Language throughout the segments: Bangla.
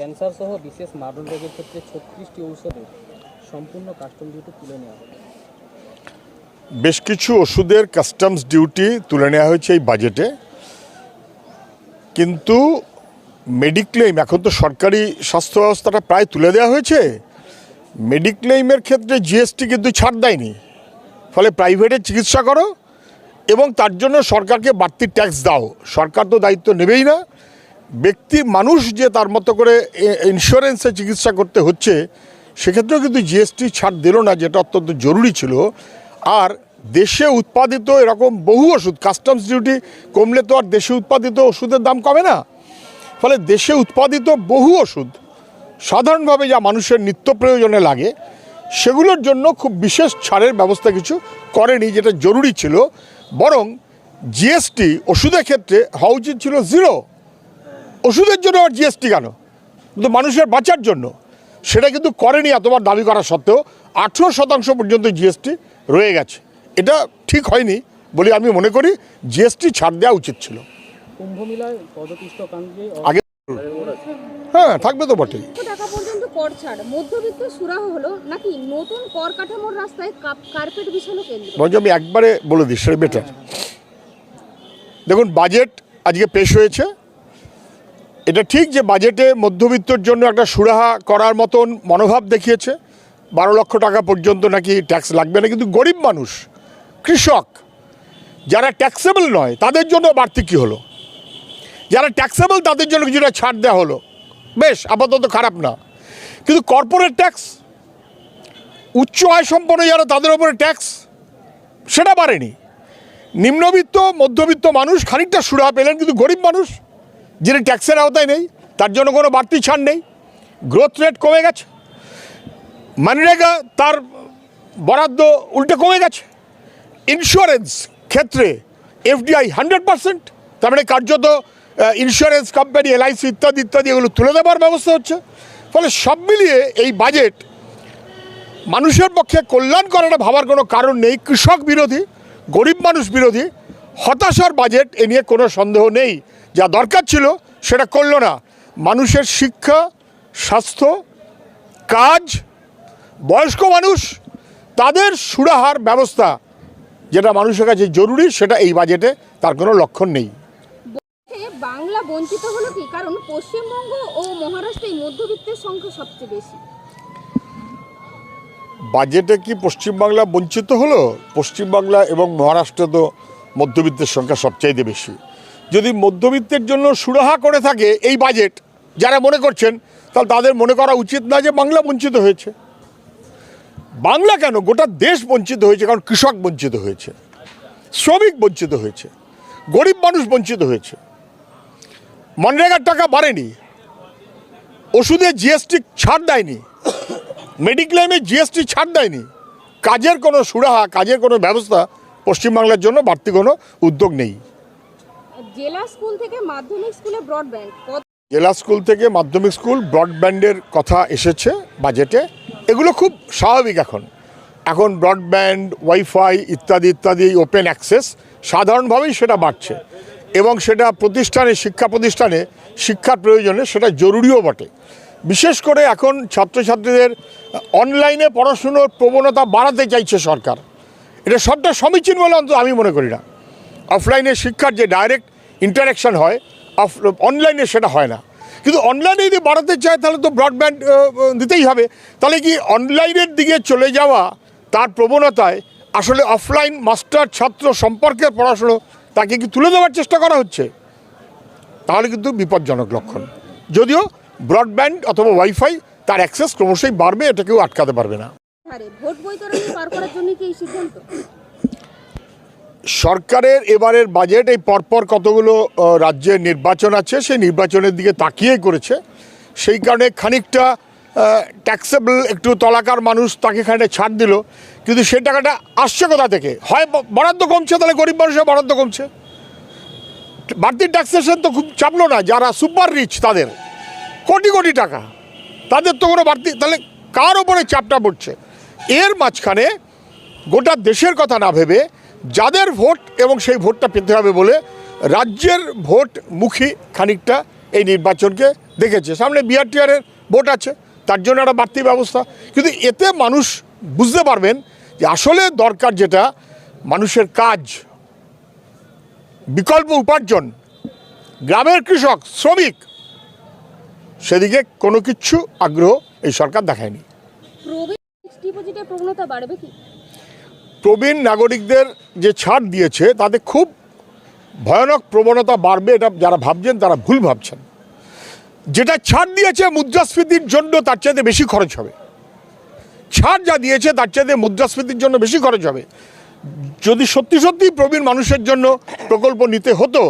ক্যান্সার সহ বিশেষ মারণ রোগের ক্ষেত্রে ছত্রিশটি ঔষধে সম্পূর্ণ কাস্টম ডিউটি তুলে নেওয়া বেশ কিছু ওষুধের কাস্টমস ডিউটি তুলে নেওয়া হয়েছে এই বাজেটে। কিন্তু মেডিক্লেম এখন তো সরকারি স্বাস্থ্য ব্যবস্থাটা প্রায় তুলে দেওয়া হয়েছে। মেডিক্লেইমের ক্ষেত্রে জিএসটি কিন্তু ছাড় দেয়নি। ফলে প্রাইভেটে চিকিৎসা করো এবং তার জন্য সরকারকে বাড়তি ট্যাক্স দাও। সরকার তো দায়িত্ব নেবেই না। ব্যক্তি, মানুষ যে তার মতো করে ইন্স্যুরেন্সে চিকিৎসা করতে হচ্ছে, সেক্ষেত্রেও কিন্তু জিএসটি ছাড় দিল না, যেটা অত্যন্ত জরুরি ছিল। আর দেশে উৎপাদিত এরকম বহু ওষুধ কাস্টমস ডিউটি কমলে তো আর দেশে উৎপাদিত ওষুধের দাম কমে না। ফলে দেশে উৎপাদিত বহু ওষুধ, সাধারণভাবে যা মানুষের নিত্য প্রয়োজনে লাগে, সেগুলোর জন্য খুব বিশেষ ছাড়ের ব্যবস্থা কিছু করেনি, যেটা জরুরি ছিল। বরং জিএসটি ওষুধের ক্ষেত্রে হওয়া উচিত ছিল জিরো ওষুধের জন্য আর জিএসটি কেন? কিন্তু মানুষের বাঁচার জন্য। সেটা কিন্তু করেনি এতবার দাবি করা সত্ত্বেও আঠেরো শতাংশ পর্যন্ত জিএসটি রয়ে গেছে। এটা ঠিক হয়নি বলে আমি মনে করি জিএসটি ছাড় দেওয়া উচিত ছিল। আগে হ্যাঁ থাকবে তো বটেই। লক্ষ টাকা পর্যন্ত কর ছাড়। মধ্যবিত্ত সুরাহ হলো নাকি নতুন কর কাঠামোর রাস্তায় কার্পেট বিছানো কেন্দ্র? আমি একবারে বলে দিই সেটা বেটার দেখুন বাজেট আজকে পেশ হয়েছে। এটা ঠিক যে বাজেটে মধ্যবিত্তর জন্য একটা সুরাহা করার মতন মনোভাব দেখিয়েছে। বারো লক্ষ টাকা পর্যন্ত নাকি ট্যাক্স লাগবে না, কিন্তু গরিব মানুষ, কৃষক, যারা ট্যাক্সেবল নয়, তাদের জন্য বাড়তি কী হলো? যারা ট্যাক্সেবল তাদের জন্য কিছুটা ছাড় দেওয়া হলো। বেশ, আপাতত খারাপ না। কিন্তু কর্পোরেট ট্যাক্স উচ্চ আয় সম্পন্ন যারা, তাদের উপরে ট্যাক্স সেটা বাড়েনি। নিম্নবিত্ত, মধ্যবিত্ত মানুষ খানিকটা সুরাহা পেলেন, কিন্তু গরিব মানুষ যিনি ট্যাক্সের আওতায় নেই, তার জন্য কোনো বাড়তি ছাড় নেই। গ্রোথ রেট কমে গেছে। মানরেগা তার বরাদ্দ উল্টে কমে গেছে। ইন্স্যুরেন্স ক্ষেত্রে এফডিআই হান্ড্রেড পারসেন্ট তার মানে কার্যত ইন্স্যুরেন্স কোম্পানি এলআইসি ইত্যাদি ইত্যাদি এগুলো তুলে দেওয়ার ব্যবস্থা হচ্ছে। ফলে সব মিলিয়ে এই বাজেট মানুষের পক্ষে কল্যাণ করাটা ভাবার কোনো কারণ নেই। কৃষক বিরোধী, গরিব মানুষ বিরোধী, হতাশার বাজেট এ নিয়ে কোনো সন্দেহ নেই। যা দরকার ছিল সেটা করল না। মানুষের শিক্ষা স্বাস্থ্য কাজ বয়স্ক মানুষ তাদের সুরাহার ব্যবস্থা যেটা মানুষের কাছে জরুরি সেটা এই বাজেটে তার কোনো লক্ষণ নেই। বাংলা বঞ্চিত হলো কি? কারণ পশ্চিমবঙ্গ ও মহারাষ্ট্রে মধ্যবিত্তের সংখ্যা সবচেয়ে বেশি। বাজেটে কি পশ্চিমবাংলা বঞ্চিত হলো? পশ্চিমবাংলা এবং মহারাষ্ট্রে তো মধ্যবিত্তের সংখ্যা সবচাইতে বেশি। যদি মধ্যবিত্তের জন্য সুরাহা করে থাকে এই বাজেট যারা মনে করছেন, তাহলে তাদের মনে করা উচিত না যে বাংলা বঞ্চিত হয়েছে। বাংলা কেন? গোটা দেশ বঞ্চিত হয়েছে, কারণ কৃষক বঞ্চিত হয়েছে, শ্রমিক বঞ্চিত হয়েছে, গরিব মানুষ বঞ্চিত হয়েছে। মনরেগার টাকা বাড়েনি, ওষুধে জিএসটি ছাড় দেয়নি মেডিক্লেমে জিএসটি ছাড় দেয়নি, কাজের কোনো সুরাহা, কাজের কোনো ব্যবস্থা পশ্চিমবাংলার জন্য বাড়তি কোনো উদ্যোগ নেই। জেলা স্কুল থেকে মাধ্যমিক স্কুলে ব্রডব্যান্ড। জেলা স্কুল থেকে মাধ্যমিক স্কুল ব্রডব্যান্ডের কথা এসেছে বাজেটে। এগুলো খুব স্বাভাবিক এখন। এখন ব্রডব্যান্ড, ওয়াইফাই ইত্যাদি ইত্যাদি ওপেন অ্যাক্সেস সাধারণভাবেই সেটা বাড়ছে। এবং সেটা প্রতিষ্ঠানে, শিক্ষা প্রতিষ্ঠানে, শিক্ষার প্রয়োজনে সেটা জরুরিও বটে। বিশেষ করে এখন ছাত্রছাত্রীদের অনলাইনে পড়াশুনোর প্রবণতা বাড়াতে চাইছে সরকার। এটা সবটা সমীচীন বলে অন্তত আমি মনে করি না। অফলাইনে শিক্ষার যে ডাইরেক্ট ইন্টারাকশন হয়, অফ অনলাইনে সেটা হয় না। কিন্তু অনলাইনে যদি বাড়াতে চায়, তাহলে তো ব্রডব্যান্ড দিতেই হবে। তাহলে কি অনলাইনের দিকে চলে যাওয়া, তার প্রবণতায় আসলে অফলাইন মাস্টার ছাত্র সম্পর্কের পড়াশুনো, তাকে কি তুলে দেওয়ার চেষ্টা করা হচ্ছে? তাহলে কিন্তু বিপজ্জনক লক্ষণ। যদিও ব্রডব্যান্ড অথবা ওয়াইফাই তার অ্যাক্সেস ক্রমশই বাড়বে, এটা কেউ আটকাতে পারবে না। ভোট পার করার জন্য কি সিদ্ধান্ত? সরকারের এবারের বাজেট এই পরপর কতগুলো রাজ্যের নির্বাচন আছে, সেই নির্বাচনের দিকে তাকিয়েই করেছে। সেই কারণে খানিকটা ট্যাক্সেবল একটু তলাকার মানুষ তাকে খানিকটা ছাড় দিল। কিন্তু সেই টাকাটা আসছে কোথা থেকে? হয় বরাদ্দ কমছে, তাহলে গরিব মানুষের বরাদ্দ কমছে। বাড়তি ট্যাক্সেশন তো খুব চাপলো না, যারা সুপার রিচ তাদের। কোটি কোটি টাকা। তাদের তো কোনো বাড়তি, তাহলে কার ওপরে চাপটা পড়ছে? এর মাঝখানে গোটা দেশের কথা না ভেবে যাদের ভোট এবং সেই ভোটটা পেতে হবে বলে রাজ্যের ভোট মুখী খানিকটা এই নির্বাচনকে দেখেছে। সামনে বিআরটিআরের ভোট আছে, তার জন্য একটা বাড়তি ব্যবস্থা। কিন্তু এতে মানুষ বুঝতে পারবেন যে আসলে দরকার যেটা, মানুষের কাজ, বিকল্প উপার্জন, গ্রামের কৃষক, শ্রমিক, সেদিকে কোনো কিছু আগ্রহ এই সরকার দেখায়নি। প্রবণতা বাড়বে কি? প্রবীণ নাগরিকদের যে ছাড় দিয়েছে, তাতে খুব ভয়ানক প্রবণতা বাড়বে এটা যারা ভাবছেন, তারা ভুল ভাবছেন। যেটা ছাড় দিয়েছে মুদ্রাস্ফীতির জন্য, তার চাইতে বেশি খরচ হবে। ছাড় যা দিয়েছে, তার চাইতে মুদ্রাস্ফীতির জন্য বেশি খরচ হবে। যদি সত্যি সত্যি প্রবীণ মানুষের জন্য প্রকল্প নিতে হতো,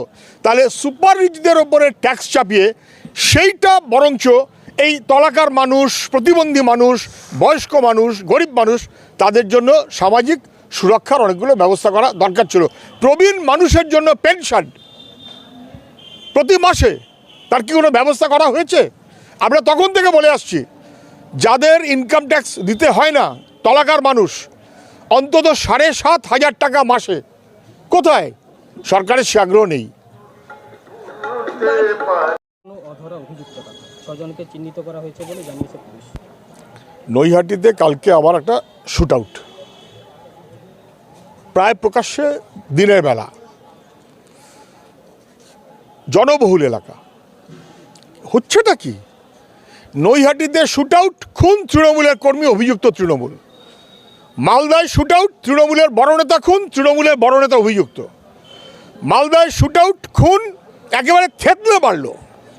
তাহলে সুপার রিচদের ওপরে ট্যাক্স চাপিয়ে সেইটা বরঞ্চ এই তলাকার মানুষ, প্রতিবন্ধী মানুষ, বয়স্ক মানুষ, গরিব মানুষ, তাদের জন্য সামাজিক সুরক্ষার অনেকগুলো ব্যবস্থা করা দরকার ছিল। প্রবীণ মানুষের জন্য পেনশন। প্রতি মাসে তার কি কোনো ব্যবস্থা করা হয়েছে? আমরা তখন থেকে বলে আসছি যাদের ইনকাম ট্যাক্স দিতে হয় না তলাকার মানুষ অন্তত সাড়ে সাত হাজার টাকা মাসে। কোথায়? সরকারের সে আগ্রহ নেই। নৈহাটিতে কালকে আবার একটা শুট আউট প্রায় প্রকাশ্যে দিনের বেলা। জনবহুল এলাকা। হচ্ছেটা কি? নৈহাটিতে শুট আউট খুন তৃণমূলের কর্মী অভিযুক্ত তৃণমূল। মালদায় শুট আউট তৃণমূলের বড় নেতা খুন তৃণমূলের বড় নেতা অভিযুক্ত। মালদায় শুট আউট খুন একেবারে থেতলে বাড়ল।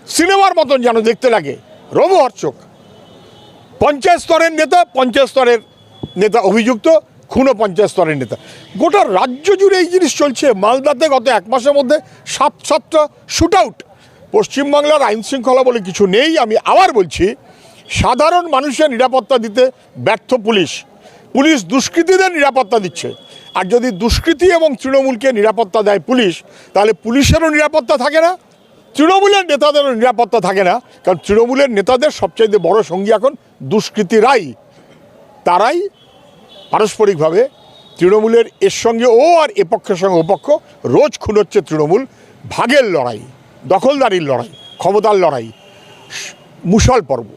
সিনেমার মতন যেন দেখতে লাগে। রোমহর্চক পঞ্চায়েত স্তরের নেতা, পঞ্চায়েত স্তরের নেতা অভিযুক্ত। খুনো পঞ্চায়েত স্তরের নেতা। গোটা রাজ্য জুড়ে এই জিনিস চলছে। মালদাতে গত এক মাসের মধ্যে সাত সাতটা শুট আউট পশ্চিমবাংলার আইন শৃঙ্খলা বলে কিছু নেই। আমি আবার বলছি, সাধারণ মানুষের নিরাপত্তা দিতে ব্যর্থ পুলিশ। পুলিশ দুষ্কৃতীদের নিরাপত্তা দিচ্ছে। আর যদি দুষ্কৃতী এবং তৃণমূলকে নিরাপত্তা দেয় পুলিশ, তাহলে পুলিশেরও নিরাপত্তা থাকে না, তৃণমূলের নেতাদেরও নিরাপত্তা থাকে না। কারণ তৃণমূলের নেতাদের সবচাইতে বড় সঙ্গী এখন দুষ্কৃতীরাই। তারাই পারস্পরিকভাবে তৃণমূলের এর সঙ্গে ও আর এ পক্ষের সঙ্গে ও পক্ষ রোজ খুন হচ্ছে তৃণমূল, ভাগের লড়াই, দখলদারির লড়াই, ক্ষমতার লড়াই মুসল পর্ব